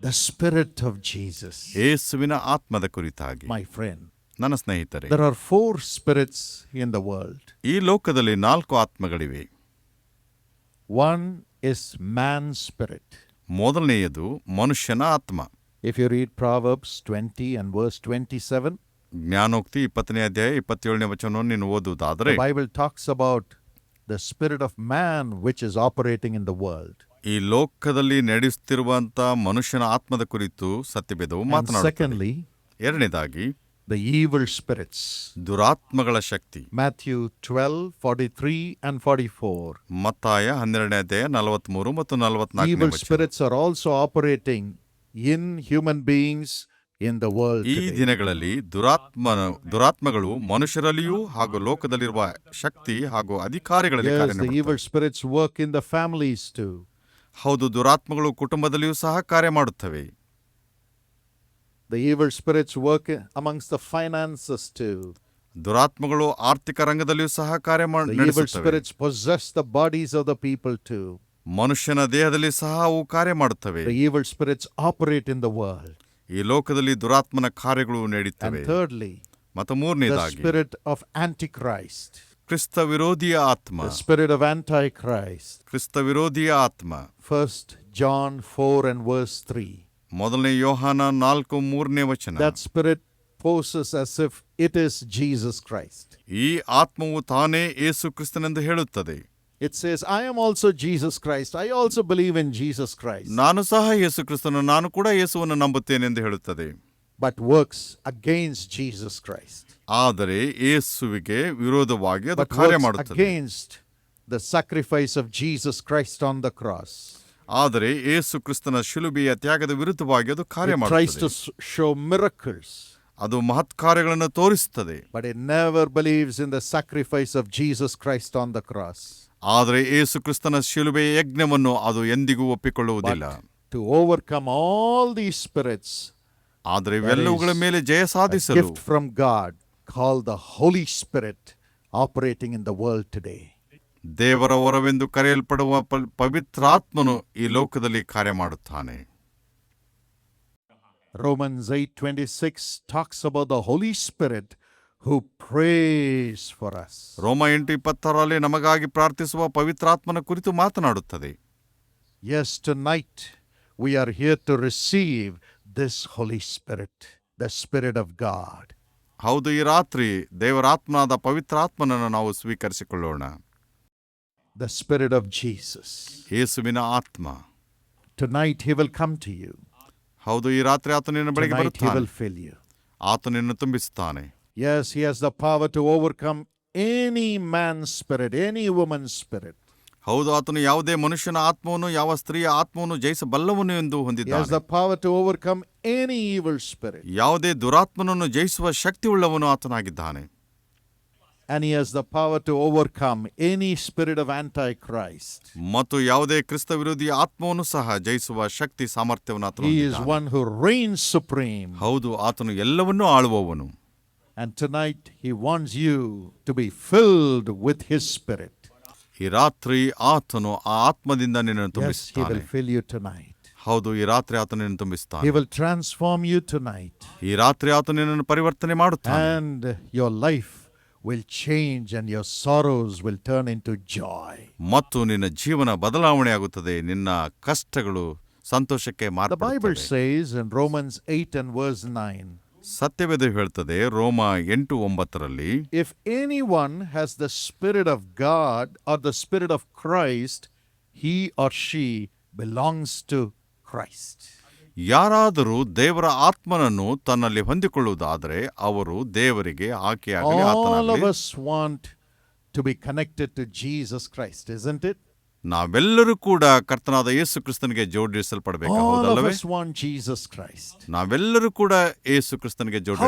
The Spirit of Jesus. ಯೇಸುವಿನ ಆತ್ಮದ ಕುರಿತಾಗಿ My friend, ನನ್ನ ಸ್ನೇಹಿತರೆ there are four spirits in the world. ಈ ಲೋಕದಲ್ಲಿ ನಾಲ್ಕು ಆತ್ಮಗಳಿವೆ One is man's spirit. ಮೊದಲನೆಯದು ಮನುಷ್ಯನ ಆತ್ಮ If you read Proverbs 20 and verse 27, ಜ್ಞಾನೋಕ್ತಿ ಇಪ್ಪತ್ತನೇ ಅಧ್ಯಾಯ ಇಪ್ಪತ್ತೇಳನೇ ವಚನವನ್ನು ನೀನು ಓದುವುದಾದರೆ the Bible talks about the spirit of man which is operating in the world. ಈ ಲೋಕದಲ್ಲಿ ನಡೆಯುತ್ತಿರುವಂತ ಮನುಷ್ಯನ ಆತ್ಮದ ಕುರಿತು ಸತ್ಯಭೇದವು ಮಾತನಾಡುತ್ತದೆ secondly, ಎರಡನೇದಾಗಿ the evil spirits. ದುರಾತ್ಮಗಳ Shakti Matthew 12, 43 and 44. ಮತ್ತಾಯ ಹನ್ನೆರಡನೇ ಅಧ್ಯಾಯ ನಲವತ್ಮೂರು ಮತ್ತು ನಲವತ್ತ್ Evil spirits spirits are also operating in human beings in the world ಈ today. ದಿನಗಳಲ್ಲಿ ದುರಾತ್ಮ ದುರಾತ್ಮಗಳು ಮನುಷ್ಯರಲ್ಲಿಯೂ ಹಾಗೂ ಲೋಕದಲ್ಲಿರುವ ಶಕ್ತಿ ಹಾಗೂ ಅಧಿಕಾರಿಗಳಲ್ಲಿ Yes, the ಕಾರ್ಯನಿರ್ವಹಿಸುತ್ತವೆ. evil spirits work in the families too. ಹೌದು ದುರಾತ್ಮಗಳು ಕುಟುಂಬದಲ್ಲಿಯೂ ಸಹ ಕಾರ್ಯ ಮಾಡುತ್ತವೆ. The evil spirits work amongst the finances too ದುರಾತ್ಮಗಳು ಆರ್ಥಿಕ ರಂಗದಲ್ಲಿಯೂ ಸಹ ಕಾರ್ಯ ಮಾಡುತ್ತವೆ the bodies of the people too ಮನುಷ್ಯನ ದೇಹದಲ್ಲಿ ಸಹ ಅವು ಕಾರ್ಯ ಮಾಡುತ್ತವೆ. The evil spirits operate in the world ಈ ಲೋಕದಲ್ಲಿ ದುರಾತ್ಮನ ಕಾರ್ಯಗಳು ನಡೆಯುತ್ತವೆ ಥರ್ಡ್ಲಿ ಮತ್ತು ಮೂರನೇದಾಗಿ ಸ್ಪಿರಿಟ್ ಆಫ್ ಆಂಟಿ ಕ್ರೈಸ್ಟ್ ಕ್ರಿಸ್ತ ವಿರೋಧಿಯ ಆತ್ಮ The spirit of Antichrist. ಕ್ರಿಸ್ತ ವಿರೋಧಿಯ ಆತ್ಮ First John 4 and verse 3. ಮೊದಲನೇ ಯೋಹಾನ ನಾಲ್ಕು ಮೂರನೇ ವಚನ That spirit poses as if it is Jesus Christ. ಈ ಆತ್ಮವು ತಾನೇ ಏಸು ಕ್ರಿಸ್ತನೆಂದು ಹೇಳುತ್ತದೆ It says, I am also Jesus Christ. I also believe in Jesus Christ. ನಾನು ಸಹ ಯೇಸು ಕ್ರಿಸ್ತನು ನಾನು ಕೂಡ ಯೇಸುವನ್ನು ನಂಬುತ್ತೇನೆ ಎಂದು ಹೇಳುತ್ತದೆ But works against Jesus Christ. ಆದರೆ ಏಸುವಿಗೆ ವಿರೋಧವಾಗಿ ಅದು But ಕಾರ್ಯ works ಮಾಡುತ್ತದೆ against the sacrifice of Jesus Christ on the cross. ಆದರೆ ಏಸು ಕ್ರಿಸ್ತನ ಶಿಲುಬೆಯ ತ್ಯಾಗದ ವಿರುದ್ಧವಾಗಿ ಅದು ಕಾರ್ಯ It tries to ಮಾಡುತ್ತದೆ s- show miracles, ಅದು ಮಹತ್ ಕಾರ್ಯಗಳನ್ನು ತೋರಿಸುತ್ತದೆ but it never believes in the sacrifice of Jesus Christ on the cross. ಆದರೆ ಏಸು ಕ್ರಿಸ್ತನ ಶಿಲುಬೆಯ ಯಜ್ಞವನ್ನು ಅದು ಎಂದಿಗೂ ಒಪ್ಪಿಕೊಳ್ಳುವುದಿಲ್ಲ But to overcome all these spirits, ಆದರೆ ಇವೆಲ್ಲವುಗಳ ಮೇಲೆ ಜಯ ಸಾಧಿಸಲು from God call the Holy Spirit operating in the world today ದೇವರ ವರವೆಂದು ಕರೆಯಲ್ಪಡುವ ಪವಿತ್ರಾತ್ಮನು ಈ ಲೋಕದಲ್ಲಿ ಕಾರ್ಯ ಮಾಡುತ್ತಾನೆ. Roman eight twenty six talks about the Holy Spirit who prays for us ರೋಮ ಎಂಟು ಇಪ್ಪತ್ತರಲ್ಲಿ ನಮಗಾಗಿ ಪ್ರಾರ್ಥಿಸುವ ಪವಿತ್ರಾತ್ಮನ ಕುರಿತು ಮಾತನಾಡುತ್ತದೆ. As tonight we are here to receive this Holy Spirit, the Spirit of God. ಹೌದು ಈ ರಾತ್ರಿ ದೇವರಾತ್ಮನಾದ ಪವಿತ್ರಾತ್ಮನನ್ನು ನಾವು ಸ್ವೀಕರಿಸಿಕೊಳ್ಳೋಣ The Spirit of Jesus. ಯೇಸುವಿನ ಆತ್ಮ Tonight he will come to you. ಹೌದು ಈ ರಾತ್ರಿ ಆತ ನಿನ್ನ ಬಳಿಗೆ Tonight he ಬರುತ್ತಾನೆ will fill you. ಆತ ನಿನ್ನ ತುಂಬಿಸುತ್ತಾನೆ Yes, he has the power to overcome any man's spirit, any woman's spirit. ಹೌದು ಆತನು ಯಾವುದೇ ಮನುಷ್ಯನ ಆತ್ಮವನ್ನು ಯಾವ ಸ್ತ್ರೀಯ ಆತ್ಮವನ್ನು ಜಯಿಸಬಲ್ಲವನು ಎಂದು ಹೊಂದಿದ್ದಾನೆ the power to overcome any evil spirit. ಯಾವುದೇ ದುರಾತ್ಮನನ್ನು ಜಯಿಸುವ ಶಕ್ತಿಯುಳ್ಳವನು ಆತನಾಗಿದ್ದಾನೆ And he has the power to overcome any spirit of Antichrist. ಮತ್ತು ಯಾವುದೇ ಕ್ರಿಸ್ತ ವಿರೋಧಿ ಆತ್ಮವನ್ನು ಸಹ ಜಯಿಸುವ ಶಕ್ತಿ ಸಾಮರ್ಥ್ಯವನ್ನು ಆತನು He is ಹೊಂದಿದ್ದಾನೆ. one who reigns supreme. ಹೌದು ಆತನು ಎಲ್ಲವನ್ನೂ ಆಳುವವನು And tonight he wants you to be filled with his spirit. ಈ ರಾತ್ರಿ ಆತನು ಆ ಆತ್ಮದಿಂದ ನಿನ್ನನ್ನು he ತುಂಬಿಸುತ್ತಾನೆ. ಹೌದು ಈ ರಾತ್ರಿ ಆತನು ನಿನ್ನನ್ನು He ತುಂಬಿಸುತ್ತಾನೆ will transform you tonight. ಈ ರಾತ್ರಿ ಆತನು ನಿನ್ನನ್ನು ಪರಿವರ್ತನೆ ಮಾಡುತ್ತಾನೆ And your life will change and your sorrows will turn into joy. ಮತ್ತು ನಿನ್ನ ಜೀವನ ಬದಲಾವಣೆಯಾಗುತ್ತದೆ ನಿನ್ನ ಕಷ್ಟಗಳು ಸಂತೋಷಕ್ಕೆ The Bible says in Romans 8 and verse 9 ಸತ್ಯವೇದ ಹೇಳ್ತದೆ ರೋಮ ಎಂಟು ಒಂಬತ್ತರಲ್ಲಿ if any one has the spirit of God or the spirit of Christ he or she belongs to Christ ಯಾರಾದರೂ ದೇವರ ಆತ್ಮನನ್ನು ತನ್ನಲ್ಲಿ ಹೊಂದಿಕೊಳ್ಳುವುದಾದರೆ ಅವರು ದೇವರಿಗೆ ಆಕೆಯಾಗಿ ಆತನಲ್ಲಿ want to be connected to Jesus Christ isn't it ನಾವೆಲ್ಲರೂ ಕೂಡ ಕರ್ತನಾದ ಯೇಸು ಕ್ರಿಸ್ತನಿಗೆ ಜೋಡಿಸಲ್ಪಡಬೇಕು ನಾವೆಲ್ಲರೂ ಕೂಡ ಯೇಸು ಕ್ರಿಸ್ತನಿಗೆ ಜೋಡಿ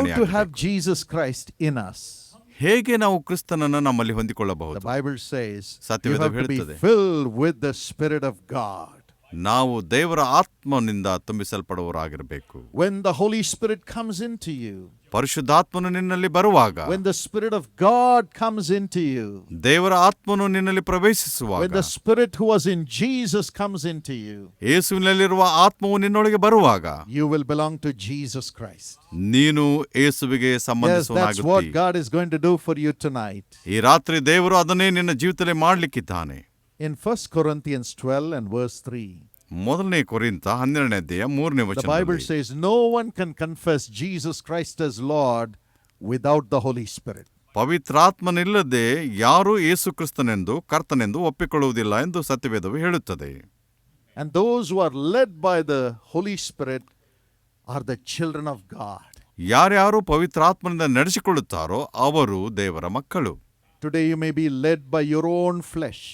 ಹೇಗೆ ನಾವು ಕ್ರಿಸ್ತನನ್ನು ನಮ್ಮಲ್ಲಿ ಹೊಂದಿಕೊಳ್ಳಬಹುದು? ಬೈಬಲ್ ಸೇಸ್ ಸತ್ಯವೇದ ಹೇಳುತ್ತದೆ fill with the spirit of God ನಾವು ದೇವರ ಆತ್ಮನಿಂದ ತುಂಬಿಸಲ್ಪಡುವರಾಗಿರಬೇಕು when the Holy Spirit comes into you ಪರಿಶುದ್ಧಾತ್ಮನು ನಿನ್ನಲ್ಲಿ ಬರುವಾಗ when the spirit of God comes into you ದೇವರ ಆತ್ಮನು ನಿನ್ನಲ್ಲಿ ಪ್ರವೇಶಿಸುವಾಗ when the spirit who was in Jesus comes into you ಯೇಸುವಿನಲ್ಲಿರುವ ಆತ್ಮವು ನಿನ್ನೊಳಗೆ ಬರುವಾಗ you will belong to Jesus Christ ನೀನು ಯೇಸುವಿಗೆ ಸಂಬಂಧಿಸುವನಾಗುತ್ತೀ that's what God is going to do for you tonight ಈ ರಾತ್ರಿ ದೇವರು ಅದನ್ನೇ ನಿನ್ನ ಜೀವಿತದಲ್ಲಿ ಮಾಡಲಿಕ್ಕಿದ್ದಾನೆ. in 1st Corinthians 12 and verse 3 ಮೊದಲನೇ ಕೊರಿಂತ ಹನ್ನೆರಡನೇ ಅಧ್ಯಾಯ ಮೂರನೇ ವಚನ Bible says no one can confess Jesus Christ as Lord without the Holy Spirit ಪವಿತ್ರಾತ್ಮನಿಲ್ಲದೆ ಯಾರೂ ಯಾರು ಯೇಸು ಕ್ರಿಸ್ತನೆಂದು ಕರ್ತನೆಂದು ಒಪ್ಪಿಕೊಳ್ಳುವುದಿಲ್ಲ ಎಂದು ಸತ್ಯವೇದವು ಹೇಳುತ್ತದೆ. And those who are led by the Holy Spirit are the children of God ಯಾರು ಯಾರು ಪವಿತ್ರಾತ್ಮನಿಂದ ನಡೆಸಿಕೊಳ್ಳುತ್ತಾರೋ ಅವರು ದೇವರ ಮಕ್ಕಳು. Today you may be led by your own flesh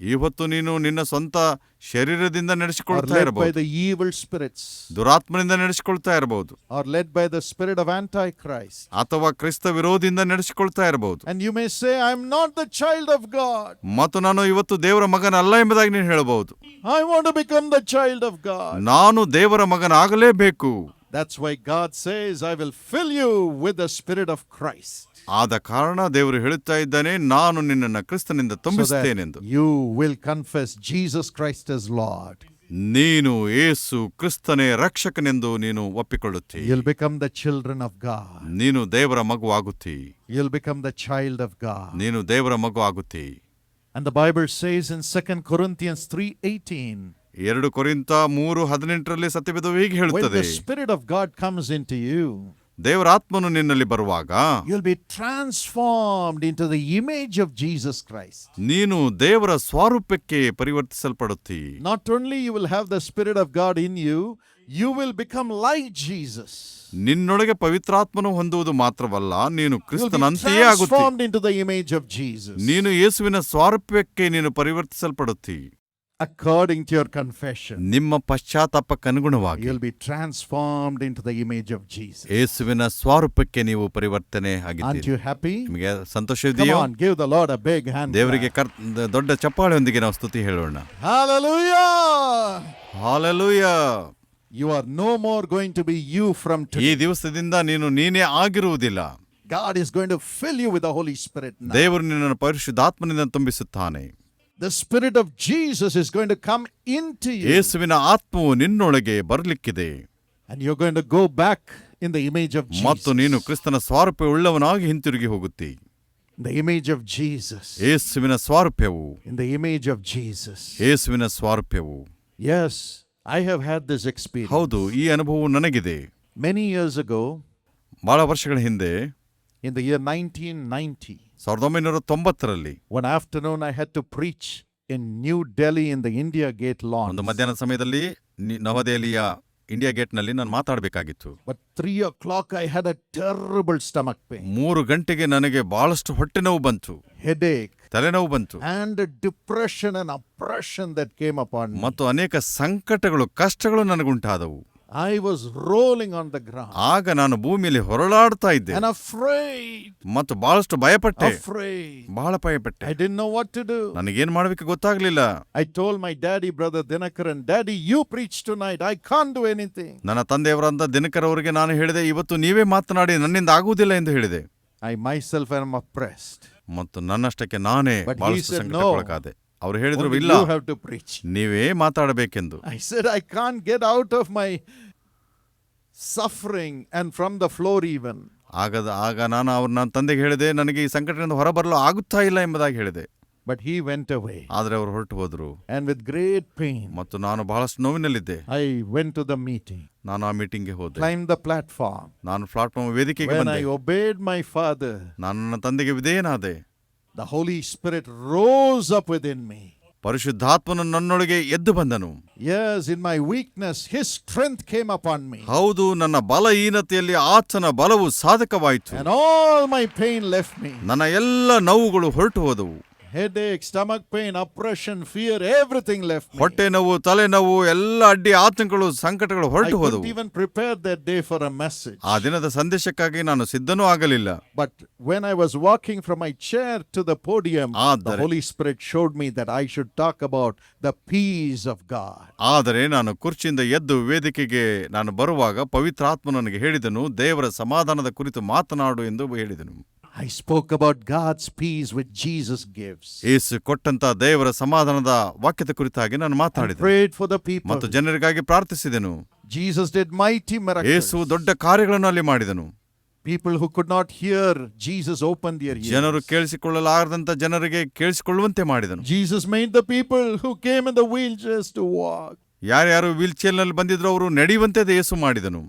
ಇವತ್ತು ನೀನು ನಿನ್ನ ಸ್ವಂತ ಶರೀರದಿಂದ ನಡೆಸಿಕೊಳ್ತಾ ಇರಬಹುದು. ಈವಲ್ ಸ್ಪಿರಿಟ್ಸ್ ದುರಾತ್ಮನಿಂದ ನಡೆಸಿಕೊಳ್ತಾ ಇರಬಹುದು. Or led by the spirit of anti ಅಥವಾ ಕ್ರಿಸ್ತ ವಿರೋಧಿಯಿಂದ ನಡೆಸಿಕೊಳ್ತಾ ಇರಬಹುದು. And you may say I am not the child of God ಮತ್ತು ನಾನು ಇವತ್ತು ದೇವರ ಮಗನ ಅಲ್ಲ ಎಂಬುದಾಗಿ ನೀನು ಹೇಳಬಹುದು. I want to become the child of God ನಾನು ದೇವರ ಮಗನ ಆಗಲೇಬೇಕು that's why God says I will fill you with the spirit of Christ ಆದ ಕಾರಣ ದೇವರು ಹೇಳುತ್ತಾ ಇದ್ದಾನೆ ನಾನು ನಿನ್ನನ್ನು ಕ್ರಿಸ್ತನಿಂದ ತುಂಬಿಸುತ್ತೇನೆಂದು will you will confess Jesus Christ as Lord. ನೀನು ಏಸು ಕ್ರಿಸ್ತನೇ ರಕ್ಷಕನೆಂದು ನೀನು ಒಪ್ಪಿಕೊಳ್ಳುತ್ತಿ You'll become the children of God. ನೀನು ದೇವರ ಮಗು ಆಗುತ್ತಿ You'll become the child of God. ನೀನು ದೇವರ ಮಗು ಆಗುತ್ತಿ And the Bible says in 2 Corinthians 3:18, ಎರಡು ಕೊರಿಂತ ಮೂರು ಹದಿನೆಂಟರಲ್ಲಿ ಸತ್ಯವೇದವು ಹೀಗೆ ಹೇಳುತ್ತದೆ the spirit of God comes into you, ದೇವರ ಆತ್ಮನು ನಿನ್ನಲ್ಲಿ ಬರುವಾಗ you'll be transformed into the image of Jesus Christ. ನೀನು ದೇವರ ಸ್ವರೂಪಕ್ಕೆ ಪರಿವರ್ತಿಸಲ್ಪಡುತ್ತಿ Not only you will have the spirit of God in you, you will become like Jesus. ನಿನ್ನೊಳಗೆ ಪವಿತ್ರಾತ್ಮನು ಹೊಂದುವುದು ಮಾತ್ರವಲ್ಲ ನೀನು ಕ್ರಿಸ್ತನಂತೆಯೇ ಆಗುತ್ತಿ Jesus. ನೀನು ಯೇಸುವಿನ ಸ್ವಾರೂಪ್ಯಕ್ಕೆ ನೀನು ಪರಿವರ್ತಿಸಲ್ಪಡುತ್ತಿ according to your confession ನಿಮ್ಮ ಪಶ್ಚಾತ್ತಾಪಕ್ಕನುಗುಣವಾಗಿ you'll be transformed into the image of jesus. ಯೇಸುವಿನ ಸ್ವರೂಪಕ್ಕೆ ನೀವು ಪರಿವರ್ತನೆ aren't you happy? ನಿಮಗೆ come on give the lord a big hand ದೇವರಿಗೆ clap. ಕರ್ ದೊಡ್ಡ ಚಪ್ಪಾಳೆಯೊಂದಿಗೆ ನಾವು ಸ್ತುತಿ ಹೇಳೋಣ. Hallelujah! Hallelujah! you are no more going to be you from today. ಈ ದಿವಸದಿಂದ ನೀನು ನೀನೇ ಆಗಿರುವುದಿಲ್ಲ. God is going to fill you with the holy spirit now. ದೇವರು ನಿನ್ನನ್ನು ಪರಿಶುದ್ಧಾತ್ಮನಿಂದ ತುಂಬಿಸುತ್ತಾನೆ The Spirit of Jesus is going to come into you. ಯೇಸುವಿನ ಆತ್ಮವು ನಿನ್ನೊಳಗೆ ಬರಲಿಕ್ಕಿದೆ And you're going to go back in the image of ಮತ್ತು ನೀನು Jesus. ಕ್ರಿಸ್ತನ ಸ್ವಾರೂಪ್ಯ ಉಳ್ಳವನಾಗಿ ಹಿಂತಿರುಗಿ ಹೋಗುತ್ತಿ In the image of Jesus. ಯೇಸುವಿನ ಸ್ವಾರೂಪ್ಯವು In the image of Jesus. ಯೇಸುವಿನ ಸ್ವಾರೂಪ್ಯವು Yes, I have had this experience. ಹೌದು ಈ ಅನುಭವವು ನನಗಿದೆ Many years ago, ಬಹಳ ವರ್ಷಗಳ ಹಿಂದೆ in the year 1990, ಸಾವಿರದ ಒಂಬೈನೂರ ತೊಂಬತ್ತರಲ್ಲಿ one afternoon I had to preach in New Delhi in the India Gate lawn. ಒಂದು ಮಧ್ಯಾಹ್ನ ಸಮಯದಲ್ಲಿ ನಿ- ನವದೆಹಲಿಯ ಇಂಡಿಯಾ ಗೇಟ್ನಲ್ಲಿ ನಾನು ಮಾತಾಡಬೇಕಾಗಿತ್ತು But three o'clock I had a terrible stomach pain, ಮೂರು ಗಂಟೆಗೆ ನನಗೆ ಬಹಳಷ್ಟು ಹೊಟ್ಟೆ ನೋವು ಬಂತು headache, ತಲೆನೋವು ಬಂತು and a depression and oppression that came upon me. ಮತ್ತು ಅನೇಕ ಸಂಕಟಗಳು ಕಷ್ಟಗಳು ನನಗುಂಟಾದವು I was rolling on the ground. ಆಗ ನಾನು ಭೂಮಿಯಲ್ಲಿ ಹೊರಳಾಡ್ತಾ ಇದ್ದೆ. And afraid, ಮತ್ತು ಬಹಳಷ್ಟು ಭಯಪಟ್ಟೆ. Afraid. ಬಹಳ ಭಯಪಟ್ಟೆ. I didn't know what to do. ನನಗೇನ್ ಮಾಡಬೇಕು ಗೊತ್ತಾಗ್ಲಿಲ್ಲ. I my daddy brother Dinakaran daddy you preach tonight I can't do anything ನನ್ನ ತಂದೆಯವರಂತ ದಿನಕರ್ ಅವರಿಗೆ ನಾನು ಹೇಳಿದೆ ಇವತ್ತು ನೀವೇ ಮಾತನಾಡಿ ನನ್ನಿಂದ ಆಗುವುದಿಲ್ಲ ಎಂದು ಹೇಳಿದೆ. I myself myself am oppressed ಮತ್ತು ನನ್ನಷ್ಟಕ್ಕೆ ನಾನೇ said ಸಂಕಟಕ್ಕೊಳಗಾದೆ. ಅವ್ರು ಹೇಳಿದ್ರು Only ಇಲ್ಲ you have to preach. ನೀವೇ ಮಾತಾಡಬೇಕೆಂದು I said, I can't get out of my suffering and from the floor even. ಆಗದ ಆಗ ನಾನು ಅವ್ರ ನನ್ನ ತಂದೆಗೆ ಹೇಳಿದೆ ನನಗೆ ಈ ಸಂಕಟದಿಂದ ಹೊರಬರಲು ಆಗುತ್ತಾ ಇಲ್ಲ ಎಂಬುದಾಗಿ ಹೇಳಿದೆ But he went away. ಆದರೆ ಅವರು ಹೊರಟು ಹೋದ್ರು And with great pain, ಮತ್ತು ನಾನು ಬಹಳಷ್ಟು ನೋವಿನಲ್ಲಿದ್ದೆ I went to the meeting, ನಾನು ಆ ಮೀಟಿಂಗ್ಗೆ ಹೋದೆ climbed the platform. ನಾನು ಪ್ಲಾಟ್ಫಾರ್ಮ್ ವೇದಿಕೆಗೆ When ಬಂದೆ I obeyed my father, ನಾನು ನನ್ನ ತಂದೆಗೆ ವಿಧೇಯನಾದೆ the spirit rose up within me ಪರಿಶುದ್ಧಾತ್ಮನು ನನ್ನೊಳಗೆ ಎದ್ದು ಬಂದನು. Yes, in my weakness, his strength came upon me ಹೌದು ನನ್ನ ಬಲಹೀನತೆಯಲ್ಲಿ ಆತನ ಬಲವು ಸಾಧಕವಾಯಿತು. All my pain left me me. ನನ್ನ ಎಲ್ಲ ನೋವುಗಳು ಹೊರಟು ಹೋದವು. Headache stomach pain oppression fear everything left ಹೊಟ್ಟೆ ನೋವು ತಲೆನೋವು ಎಲ್ಲ ಅಡ್ಡಿ ಆತಂಕಗಳು ಸಂಕಟಗಳು ಹೊರಟು ಹೋದವು. Even prepare that day for a message ಆ ದಿನದ ಸಂದೇಶಕ್ಕಾಗಿ ನಾನು ಸಿದ್ಧನೂ ಆಗಲಿಲ್ಲ. But when I was walking from my chair to the podium the Holy Spirit showed me that I should talk about the peace of God ಆದರೆ ನಾನು ಕುರ್ಚಿಯಿಂದ ಎದ್ದು ವೇದಿಕೆಗೆ ನಾನು ಬರುವಾಗ ಪವಿತ್ರಾತ್ಮನನಿಗೆ ಹೇಳಿದನು ದೇವರ ಸಮಾಧಾನದ ಕುರಿತು ಮಾತನಾಡು ಎಂದು ಹೇಳಿದನು. I spoke about God's peace with Jesus gives. ಯೇಸು ಕೊಟ್ಟಂತ ದೇವರ ಸಮಾಧಾನದ ವಾಕ್ಯದ ಕುರಿತಾಗಿ ನಾನು ಮಾತಾಡಿದೆ ಪ್ರೇಡ್ ಫಾರ್ ದ ಪೀಪಲ್ ಮತ್ತು ಜನರಿಗಾಗಿ ಪ್ರಾರ್ಥಿಸಿದೆನು Jesus did mighty miracles. ಯೇಸು ದೊಡ್ಡ ಕಾರ್ಯಗಳನ್ನು ಅಲ್ಲಿ ಮಾಡಿದನು People who could not hear, Jesus opened their ಜನರು. ಕೇಳಿಸಿಕೊಳ್ಳಲಾರದಂತ ಜನರಿಗೆ ಕೇಳಿಸಿಕೊಳ್ಳುವಂತೆ ಮಾಡಿದನು Jesus made the people who came in the wheelchairs to walk. ಯಾರ್ಯಾರು ವೀಲ್ ಚೇರ್ನಲ್ಲಿ ಬಂದಿದ್ರು ಅವರು ನಡೆಯುವಂತೆ ಏಸು ಮಾಡಿದನು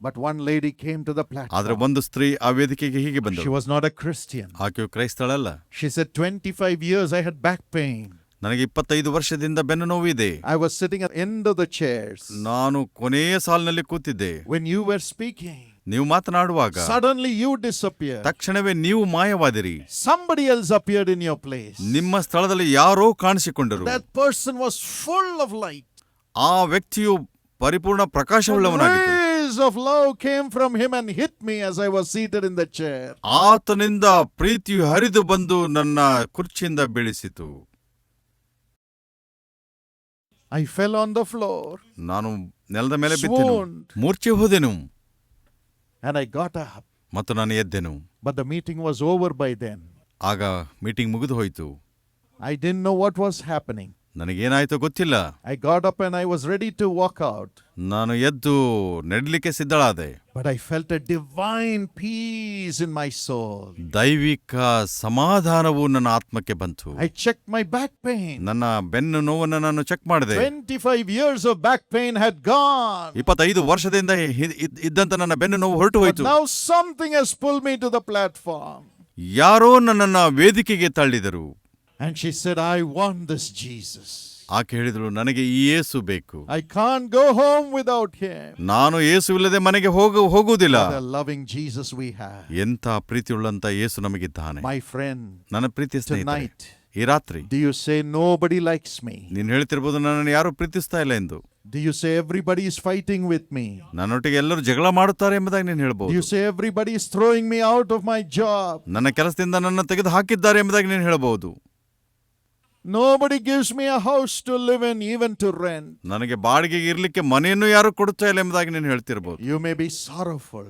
But one lady came to the ಆದ್ರೆ platform. ಒಂದು ಸ್ತ್ರೀ ಆ ವೇದಿಕೆಗೆ ಹೀಗೆ She ಬಂದಳು was not a Christian. ಆಕೆಯು ಕ್ರೈಸ್ತಳಲ್ಲ She said, 25 years I had back pain. ನನಗೆ ಇಪ್ಪತ್ತೈದು ವರ್ಷದಿಂದ ಬೆನ್ನು ನೋವಿದೆ I was sitting at the end of the chairs. ನಾನು ಕೊನೆಯ ಸಾಲಿನಲ್ಲಿ ಕೂತಿದ್ದೆ When you were speaking, ನೀವು ಮಾತನಾಡುವಾಗ suddenly you disappeared. ತಕ್ಷಣವೇ ನೀವು ಮಾಯವಾದಿರಿ Somebody else appeared in your place. ನಿಮ್ಮ ಸ್ಥಳದಲ್ಲಿ ಯಾರೋ ಕಾಣಿಸಿಕೊಂಡರು That person was full of light. ಆ ವ್ಯಕ್ತಿಯು ಪರಿಪೂರ್ಣ The ಪ್ರಕಾಶವುಳ್ಳವನಾಗಿತ್ತು rays of love came from him and hit me as I was seated in the chair. ಆತನಿಂದ ಪ್ರೀತಿಯು ಹರಿದು ಬಂದು ನನ್ನ ಕುರ್ಚಿಯಿಂದ ಬೀಳಿಸಿತು I fell on the floor ನಾನು ನೆಲದ ಮೇಲೆ ಬಿದ್ದೆನು Swooned. ಮೂರ್ಛೆ ಹೋದೆನು and I got up. ಮತ್ತು ನಾನು ಎದ್ದೆನು But the meeting was over by then. ಆಗ ಮೀಟಿಂಗ್ ಮುಗಿದು ಹೋಯಿತು I didn't know what was happening. ನನಗೇನಾಯ್ತು ಗೊತ್ತಿಲ್ಲ. I got up and I was ready to walk out ನಾನು ಎದ್ದು ನಡಲಿಕ್ಕೆ ಸಿದ್ಧಳಾದೆ. But I felt a divine peace in my soul ದೈವಿಕ ಸಮಾಧಾನವು ನನ್ನ ಆತ್ಮಕ್ಕೆ ಬಂತು. I check my back pain ನನ್ನ ಬೆನ್ನು ನೋವನ್ನು ನಾನು ಚೆಕ್ ಮಾಡಿದೆ. 25 years of back pain had gone 25 ವರ್ಷದಿಂದ ಇದ್ದಂತ ನನ್ನ ಬೆನ್ನು ನೋವು ಹೊರಟು ಹೋಯ್ತು. Now something has pull me to the platform ಯಾರೋ ನನ್ನನ್ನ ವೇದಿಕೆಗೆ ತಳ್ಳಿದರು. And she said I want this Jesus ಆಕೆ ಹೇಳಿದ್ರು ನನಗೆ ಈ ಯೇಸು ಬೇಕು. I can go home without him ನಾನು ಯೇಸು ಇಲ್ಲದೆ ಮನೆಗೆ ಹೋಗು ಹೋಗುವುದಿಲ್ಲ. ಲವಿಂಗ್ ಜೀಸಸ್ ವಿ ಹ್ಯಾವ್ ಎಂತ ಪ್ರೀತಿ ಉಳ್ಳಂತ ಯೇಸು ನಮಗಿದ್ದಾನೆ. ಮೈ ಫ್ರೆಂಡ್ ನನ್ನ ಪ್ರೀತಿ ನೈಟ್ ಈ ರಾತ್ರಿ do you say nobody likes me ನೀನು ಹೇಳ್ತಿರ್ಬೋದು ನನ್ನನ್ನು ಯಾರು ಪ್ರೀತಿಸ್ತಾ ಇಲ್ಲ ಎಂದು. Do you say everybody is fighting with me ನನ್ನೊಟ್ಟಿಗೆ ಎಲ್ಲರೂ ಜಗಳ ಮಾಡುತ್ತಾರೆ ಎಂಬುದಾಗಿ ನೀನು ಹೇಳಬಹುದು you say everybody is throwing me out of my job ನನ್ನ ಕೆಲಸದಿಂದ ನನ್ನನ್ನು ತೆಗೆದು ಹಾಕಿದ್ದಾರೆ ಎಂಬುದಾಗಿ ನೀನು ಹೇಳಬಹುದು Nobody gives me a house to live in, even to rent. ನನಗೆ ಬಾಡಿಗೆಗೆ ಇರ್ಲಿಕ್ಕೆ ಮನೆಯನ್ನು ಯಾರು ಕೊಡುತ್ತಾ ಇಲ್ಲ ಎಂಬುದಾಗಿ ನೀನು ಹೇಳ್ತಿರ್ಬೋದು You may be sorrowful.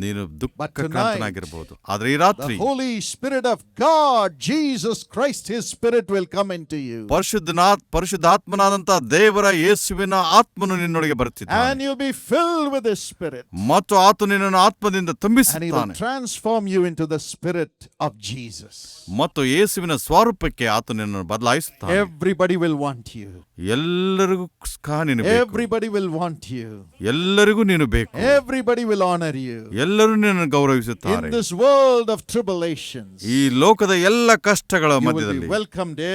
ನೀನು But ದುಃಖಕ್ರಾಂತನಾಗಿರ್ಬೋದು ಆದ್ರೆ ಈ The ರಾತ್ರಿ Holy Spirit of God, Jesus Christ, His Spirit will come into you. ಪರಿಶುದ್ಧನಾ ಪರಿಶುದ್ಧಾತ್ಮನಾದಂತ ದೇವರ ಯೇಸುವಿನ ಆತ್ಮನು ನಿನ್ನೊಳಗೆ And ಬರುತ್ತಿದ್ದಾನೆ you'll be filled with His Spirit. ಮತ್ತು ಆತ ನಿನ್ನನ್ನು ಆತ್ಮದಿಂದ ತುಂಬಿಸುತ್ತಾನೆ transform you into the Spirit of Jesus. ಮತ್ತು ಯೇಸುವಿನ ಸ್ವರೂಪಕ್ಕೆ ಆತ ನಿನ್ನನ್ನು ಬದಲಾಯಿಸುತ್ತಾನೆ Everybody will want you. ಎಲ್ಲರಿಗೂ ಸ್ಕಾ ನೀನು ಬೇಕು Everybody will want you. ಎಲ್ಲರಿಗೂ ನೀನು ಬೇಕು Everybody will honor you. ಎಲ್ಲರೂ ನಿನ್ನ ಗೌರವಿಸುತ್ತಾರೆ. ದಿಸ್ ವರ್ಲ್ಡ್ ಆಫ್ ಟ್ರಿಬುಲೇಷನ್ ಈ ಲೋಕದ ಎಲ್ಲ ಕಷ್ಟಗಳ ಮಧ್ಯದಲ್ಲಿ ವೆಲ್ಕಮ್ ಡೆ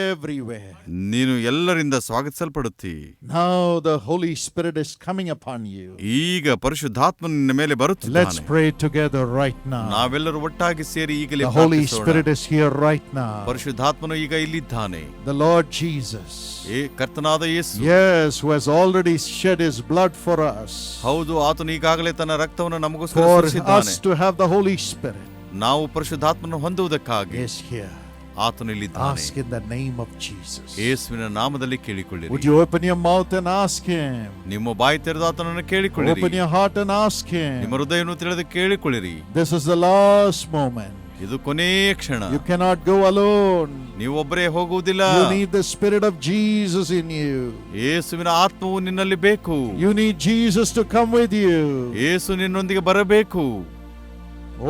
ನೀನು ಎಲ್ಲರಿಂದ ಸ್ವಾಗತಿಸಲ್ಪಡುತ್ತಿ. Now the Holy Spirit is coming up you ಈಗ ಪರಿಶುದ್ಧಾತ್ಮ ನಿನ್ನ ಮೇಲೆ ಬರುತ್ತೆ let's pray together right now ನಾವೆಲ್ಲರೂ ಒಟ್ಟಾಗಿ ಸೇರಿ ಈಗಲೇ the Holy Spirit is here right now ಪರಿಶುದ್ಧಾತ್ಮನು ಈಗ ಇಲ್ಲಿ ಇದ್ದಾನೆ ದ ಲಾರ್ಡ್ ಜೀಸಸ್ ಈ ಕರ್ತನಾದ ಯೇಸು. Yes who has already shed his blood for us ಹೌದು ಆತನು ಈಗಾಗಲೇ ತನ್ನ ರಕ್ತವನ್ನು ನಮಗೋಸ್ಕರ for ಸುರಿಸಿದ್ದಾನೆ us to have the Holy Spirit, ನಾವು ಪರಿಶುದ್ಧಾತ್ಮನ ಹೊಂದುವುದಕ್ಕಾಗಿ is here. ಆತನು ಇಲ್ಲಿದ್ದಾನೆ Ask in the name of Jesus. ಯೇಸುವಿನ ನಾಮದಲ್ಲಿ Would ಕೇಳಿಕೊಳ್ಳಿರಿ you open your mouth and ask him? ನಿಮ್ಮ ಬಾಯಿ ತೆರೆದು ಆತನನ್ನು ಕೇಳಿಕೊಳ್ಳಿರಿ Open your heart and ask ನಿಮ್ಮ him. ಹೃದಯವನ್ನು ತಿಳಿದು ಕೇಳಿಕೊಳ್ಳಿರಿ This is the last moment. ಇದು ಕೊನೆಯ ಕ್ಷಣ You cannot go alone. ನೀವೊಬ್ಬರೇ ಹೋಗುವುದಿಲ್ಲ You need the Spirit of Jesus in you. ಯೇಸುವಿನ ಆತ್ಮವು ನಿನ್ನಲ್ಲಿ ಬೇಕು You need Jesus to come with you. ಯೇಸು ನಿನ್ನೊಂದಿಗೆ ಬರಬೇಕು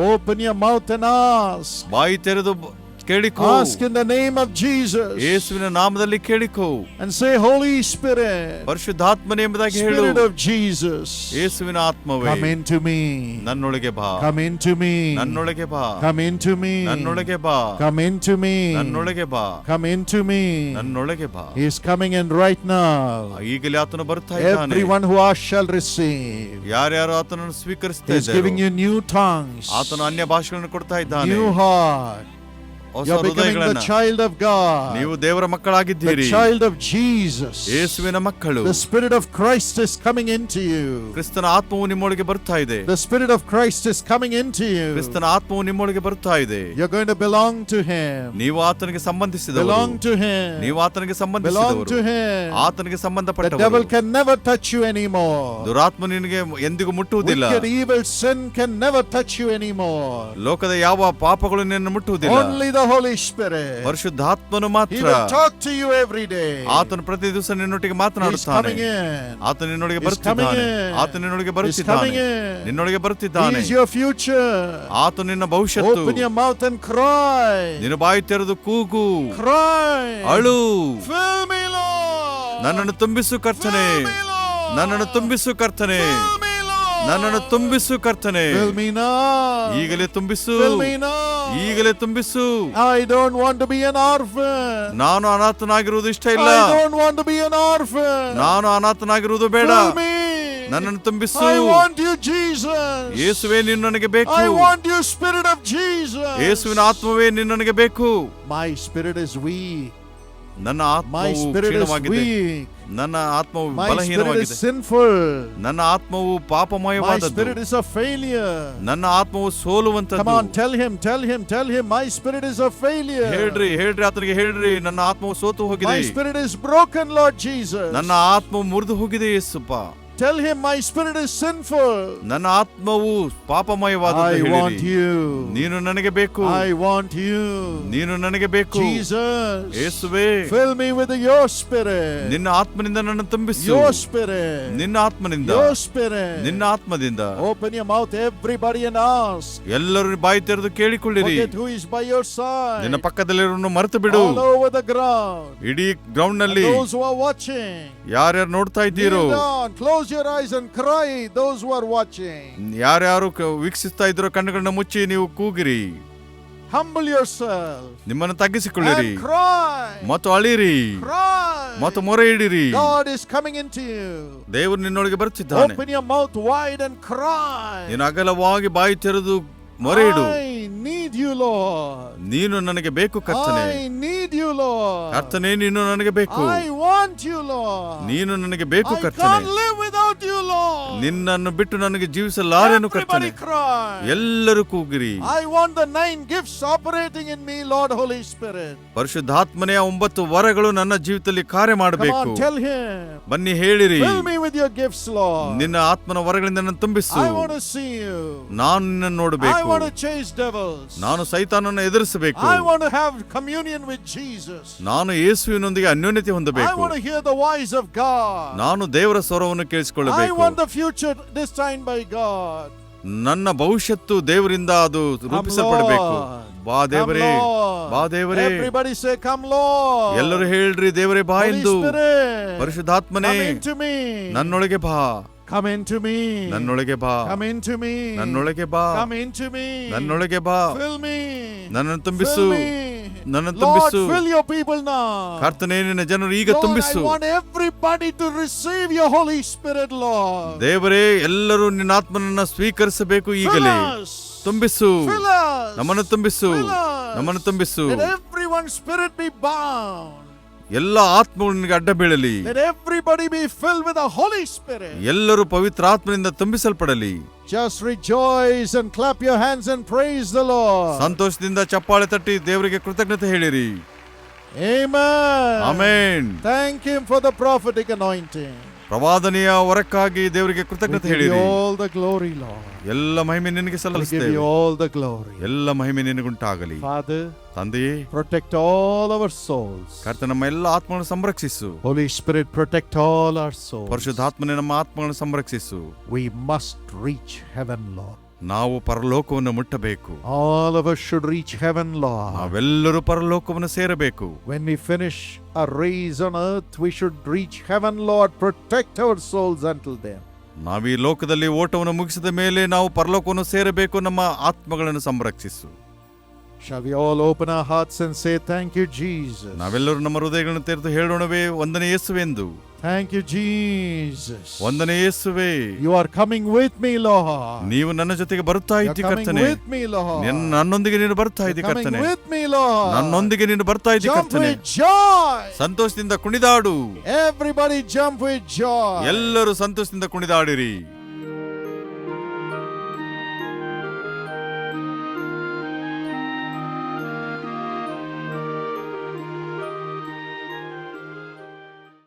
Open your mouth and ask. ಬಾಯಿ ತೆರೆದು ಬ- ಕೇಳಿಕೋ Ask in the name of Jesus. ಯೇಸುವಿನ ನಾಮದಲ್ಲಿ ಕೇಳಿಕೋ And say, Holy Spirit, ಪರಿಶುದ್ಧಾತ್ಮನೆ ಎಂಬುದಾಗಿ ಹೇಳು Spirit of Jesus, ಯೇಸುವಿನ ಆತ್ಮವೇ come into me. ನನ್ನೊಳಗೆ ಬಾ Come into me. ನನ್ನೊಳಗೆ ಬಾ Come into me. ನನ್ನೊಳಗೆ ಬಾ Come into me. ನನ್ನೊಳಗೆ ಬಾ Come into me. ನನ್ನೊಳಗೆ ಬಾ He is coming in right now. ಈಗಲೇ ಆತನು ಬರ್ತಾ ಇದ್ದಾನೆ Everyone who asks shall receive. ಯಾರ್ಯಾರು ಆತನನ್ನು ಸ್ವೀಕರಿಸ್ತಾ He is giving ಇದ್ದಾರೆ you new tongues, ಆತನು ಅನ್ಯ ಭಾಷೆಗಳನ್ನು ಕೊಡ್ತಾ ಇದ್ದಾನೆ new heart, ಹೊಸ You're becoming the ಹೃದಯಗಳನ್ನ child of God, ನೀವು ದೇವರ the ಮಕ್ಕಳಾಗಿದ್ದೀರಿ child of Jesus. ಯೇಸುವಿನ ಮಕ್ಕಳು The Spirit of Christ is coming into you. ಕ್ರಿಸ್ತನ ಆತ್ಮವು ನಿಮ್ಮೊಳಗೆ ಬರ್ತಾ ಇದೆ The Spirit of Christ is coming into you. ಕ್ರಿಸ್ತನ ಆತ್ಮವು ನಿಮ್ಮೊಳಗೆ ಬರ್ತಾ ಇದೆ You're going to belong to Him. ನೀವು ಆತನಿಗೆ ಸಂಬಂಧಿಸಿದವರು Belong to Him. ನೀವು ಆತನಿಗೆ Belong ಸಂಬಂಧಿಸಿದವರು to Him. ಆತನಿಗೆ The ಸಂಬಂಧಪಟ್ಟವರು devil can never touch you anymore. ದುರಾತ್ಮ ನಿನಗೆ ಎಂದಿಗೂ ಮುಟ್ಟುವುದಿಲ್ಲ Wicked, evil sin can never touch you anymore. ಲೋಕದ ಯಾವ ಪಾಪಗಳು ನಿನ್ನ ಮುಟ್ಟುವುದಿಲ್ಲ Only ಹೋಲಿ ಪರಿಶುದ್ಧಾತ್ಮನು ಮಾತ್ರ. ಆತನು ಪ್ರತಿ ದಿವಸ ನಿನ್ನೊಟ್ಟಿಗೆ ಮಾತನಾಡುತ್ತಾನೆ. ಆತನ ನಿನ್ನೊಳಗೆ ಬರುತ್ತಿದ್ದಾನೆ. ಆತನ ನಿನ್ನೊಳಗೆ ಬರುತ್ತಿದ್ದಾನೆ. ನಿನ್ನೊಳಗೆ ಬರುತ್ತಿದ್ದಾನೆ. ಇಸ್ ನಿನ್ನ ಭವಿಷ್ಯತ್ತು. ನಿನ್ನ ಬಾಯಿ ತೆರೆದು ಕೂಗು. ಅಳು. ನನ್ನನ್ನು ತುಂಬಿಸು ಕರ್ತನೆ. ನನ್ನನ್ನು ತುಂಬಿಸು ಕರ್ತನೆ. ನನ್ನನ್ನು ತುಂಬಿಸು ಕರ್ತನೆ. ಈಗಲೇ ತುಂಬಿಸು. ಈಗಲೇ ತುಂಬಿಸು. I don't want be an orphan ನಾನು ಅನಾಥನಾಗಿರುವುದು ಇಷ್ಟ ಇಲ್ಲ. ಬಿ ಎನ್ ಆರ್ಫ್ ನಾನು ಅನಾಥನಾಗಿರುವುದು ಬೇಡ. ನನ್ನನ್ನು ತುಂಬಿಸು. ಐ ವಾಂಟ್ ಯು ಯೇಸುವೇ ನೀನು ನನಗೆ ಬೇಕು. I want you spirit of Jesus ಯೇಸುವಿನ ಆತ್ಮವೇ ನಿನ್ನ ನನಗೆ ಬೇಕು. ಮೈ ಸ್ಪಿರಿಟ್ ಇಸ್ ವೀಕ್ ನನ್ನ ಆತ್ಮವು ಮೈ ನನ್ನ ಆತ್ಮವು ಬಲಹೀನವಾಗಿದೆ. ಸಿನ್ಫುಲ್ ನನ್ನ ಆತ್ಮವು ಪಾಪಮಯವಾದ ನನ್ನ ಆತ್ಮವು ಸೋಲುವಂತ ಮೈ ಸ್ಪಿರಿಟ್ ಹೇಳ್ರಿ ಹೇಳ್ರಿ ಆತನಿಗೆ ಹೇಳ್ರಿ ನನ್ನ ಆತ್ಮವು ಸೋತು ಹೋಗಿದೆ. ಬ್ರೋಕನ್ ನನ್ನ ಆತ್ಮವು ಮುರಿದು ಹೋಗಿದೆ ಯೇಸುಪ್ಪ. Tell him my spirit is sinful. ನನ್ನ ಆತ್ಮವು ಪಾಪಮಯವಾದದ್ದು I want ಹೇಳಿರಿ you. ನೀನು ನನಗೆ ಬೇಕು I want you. ನೀನು ನನಗೆ ಬೇಕು Jesus. ಯೇಸುವೇ Fill me with your spirit. ನಿನ್ನ ಆತ್ಮನಿಂದ ನನ್ನ ತುಂಬಿಸು Your spirit. ನಿನ್ನ ಆತ್ಮನಿಂದ Your spirit. ನಿನ್ನ ಆತ್ಮದಿಂದ Open your mouth, everybody, and ask. ಎಲ್ಲರೂ ಬಾಯಿ ತೆರೆದು ಕೇಳಿಕೊಳ್ಳಿರಿ Forget who is by your ನಿನ್ನ side. ಪಕ್ಕದಲ್ಲಿರೋನು ಮರೆತು ಬಿಡು All over the ground. ಇಡೀ ಗ್ರೌಂಡ್ And ನಲ್ಲಿ those who are watching. ಯಾರ್ಯಾರು ನೋಡ್ತಾ ಇದ್ದೀರೋ Kneel down, close close your eyes and cry those who are watching ಯಾರ್ಯಾರು ವೀಕ್ಷಿಸ್ತಾ ಇದ್ರು ಕಣ್ಣುಗಳನ್ನ ಮುಚ್ಚಿ ನೀವು ಕೂಗಿರಿ. ಹಂಬಲ್ ಯುವರ್ ಸೆಲ್ ನಿಮ್ಮನ್ನು ತಗ್ಗಿಸಿಕೊಳ್ಳಿರಿ. ಮತ್ತು ಅಳಿರಿ. ಮತ್ತು ಮೊರೆ ಇಡಿರಿ. God is coming into ದೇವರು ನಿನ್ನೊಳಗೆ ಬರುತ್ತಿದ್ದಾನೆ. Open your mouth wide and cry ನೀನು ಅಗಲವಾಗಿ ಬಾಯಿ ತೆರೆದು ಮೊರೆ ಇಡು. Need you, Lord. ನೀನು ನನಗೆ ಬೇಕು ಕರ್ತನೆ I need you, Lord. ಕರ್ತನೆ ನೀನು ನನಗೆ ಬೇಕು I want you, Lord. ನೀನು ನನಗೆ ಬೇಕು I can't ಕರ್ತನೆ live without you, Lord. ನಿನ್ನನ್ನು ಬಿಟ್ಟು ನನಗೆ ಜೀವಿಸಲಾರೆನು ಕರ್ತನೆ ಎಲ್ಲರೂ ಕೂಗಿರಿ I want the nine gifts operating in me, Lord Holy Spirit. ಪರಿಶುದ್ಧಾತ್ಮನೆಯ ಒಂಬತ್ತು ವರಗಳು ನನ್ನ ಜೀವಿತದಲ್ಲಿ ಕಾರ್ಯ Come ಮಾಡಬೇಕು on, tell him. ಬನ್ನಿ ಹೇಳಿರಿ Fill me with your gifts, Lord. ನಿನ್ನ ಆತ್ಮನ ವರಗಳಿಂದ ನನ್ನ ತುಂಬಿಸು I want to see you. ನಾನು ನಿನ್ನನ್ನು I ನೋಡಬೇಕು want to chase ನಾನು ಸೈತಾನನ್ನು ಎದುರಿಸಬೇಕು. I want to have communion with Jesus. ನಾನು ಯೇಸುವಿನೊಂದಿಗೆ ಅನ್ಯೋನ್ಯತೆ ಹೊಂದಬೇಕು. I want to hear the voice of God. ನಾನು ದೇವರ ಸ್ವರವನ್ನು ಕೇಳಿಸಿಕೊಳ್ಳಬೇಕು. I want the future designed by God. ನನ್ನ ಭವಿಷ್ಯತ್ತು ದೇವರಿಂದ ಅದು ರೂಪಿಸಲ್ಪಡಬೇಕು ಬಾ ದೇವರೇ ಬಾ ದೇವರೇ ಎವರಿಬಡಿ ಸೇ ಕಮ್ ಲಾರ್ಡ್ ಎಲ್ಲರೂ ಹೇಳ್ರಿ ದೇವರೇ ಬಾ ಎಂದು ಪರಿಶುದ್ಧಾತ್ಮನೇ ನನ್ನೊಳಗೆ ಬಾ Come into me. ನನ್ನೊಳಗೆ ಬಾ Come into me. ನನ್ನೊಳಗೆ ಬಾ Come into me. ನನ್ನೊಳಗೆ ಬಾ Fill me. ನನ್ನನ್ನು ತುಂಬಿಸು. ನನ್ನನ್ನು Lord, ತುಂಬಿಸು fill your people now. ಕರ್ತನೇ ನಿನ್ನ ಜನರು ಈಗ ತುಂಬಿಸು want everybody to receive your Holy Spirit, Lord. ದೇವರೇ ಎಲ್ಲರೂ ನಿನ್ನ ಆತ್ಮನನ್ನ ಸ್ವೀಕರಿಸಬೇಕು ಈಗಲೇ. ತುಂಬಿಸು. ನಮ್ಮನ್ನು ತುಂಬಿಸು ನಮ್ಮನ್ನು ತುಂಬಿಸು everyone's spirit be bound. ಎಲ್ಲ ಆತ್ಮಗಳು ನಿನಗೆ ಅಡ್ಡ ಬೀಳಲಿ Let everybody be filled with the Holy Spirit. ಎಲ್ಲರೂ ಪವಿತ್ರ ಆತ್ಮನಿಂದ ತುಂಬಿಸಲ್ಪಡಲಿ Just rejoice and clap your hands and praise the Lord. ಸಂತೋಷದಿಂದ ಚಪ್ಪಾಳೆ ತಟ್ಟಿ ದೇವರಿಗೆ ಕೃತಜ್ಞತೆ ಹೇಳಿರಿ Amen. Amen Thank Him for the prophetic anointing. ಪ್ರವಾದನೆಯ ವರಕ್ಕಾಗಿ ದೇವರಿಗೆ ಕೃತಜ್ಞತೆ ಹೇಳಿ ಹೇಳಿರಿ all the glory, Lord. ಎಲ್ಲ ಮಹಿಮೆ ನಿನಗೆ We give ಸಲ್ಲಿಸ್ತೇವೆ you all the glory. ಎಲ್ಲ ಮಹಿಮೆ ನಿನಗುಂಟಾಗಲಿ Father, ತಂದೆಯೇ protect all our souls. ಕರ್ತ ನಮ್ಮ ಎಲ್ಲ ಆತ್ಮಗಳನ್ನು ಸಂರಕ್ಷಿಸು Holy Spirit, protect all our souls. ಪರಿಶುದ್ಧಾತ್ಮನೇ ನಮ್ಮ ಆತ್ಮಗಳನ್ನು ಸಂರಕ್ಷಿಸು We must reach heaven, Lord. ನಾವು ಪರಲೋಕವನ್ನು ಮುಟ್ಟಬೇಕು All of us should reach heaven, Lord. ನಾವೆಲ್ಲರೂ ಪರಲೋಕವನ್ನು ಸೇರಬೇಕು When we finish our race on earth, we should reach heaven, Lord. Protect our souls until then. ನಾವು ಈ ಲೋಕದಲ್ಲಿ ಓಟವನ್ನು ಮುಗಿಸಿದ ಮೇಲೆ ನಾವು ಪರಲೋಕವನ್ನು ಸೇರಬೇಕು ನಮ್ಮ ಆತ್ಮಗಳನ್ನು ಸಂರಕ್ಷಿಸು Shall we all open our hearts and say, Thank you, Jesus? ನಾವೆಲ್ಲರೂ ನಮ್ಮ ಹೃದಯಗಳನ್ನು ತೆರೆದು ಹೇಳೋಣವೇ ವಂದನೆ ಯೇಸುವೆಂದು Thank you, Jesus. ವಂದನೆ ಯೇಸುವೆ You are coming with me, Lord. ನೀವು ನನ್ನ ಜೊತೆಗೆ ಬರುತ್ತಾ You're ಇದ್ದಿ coming ಕರ್ತನೆ with me, Lord. ನಿನ್ನ- ನನ್ನೊಂದಿಗೆ ನೀನು ಬರ್ತಾ ಇದ್ದಿ coming ಕರ್ತನೆ with me, Lord. ನನ್ನೊಂದಿಗೆ ನೀನು ಬರ್ತಾ ಇದ್ದಿ Jump ಕರ್ತನೆ with joy. ಸಂತೋಷದಿಂದ ಕುಣಿದಾಡು Everybody jump with joy. ಎಲ್ಲರೂ ಸಂತೋಷದಿಂದ ಕುಣಿದಾಡಿರಿ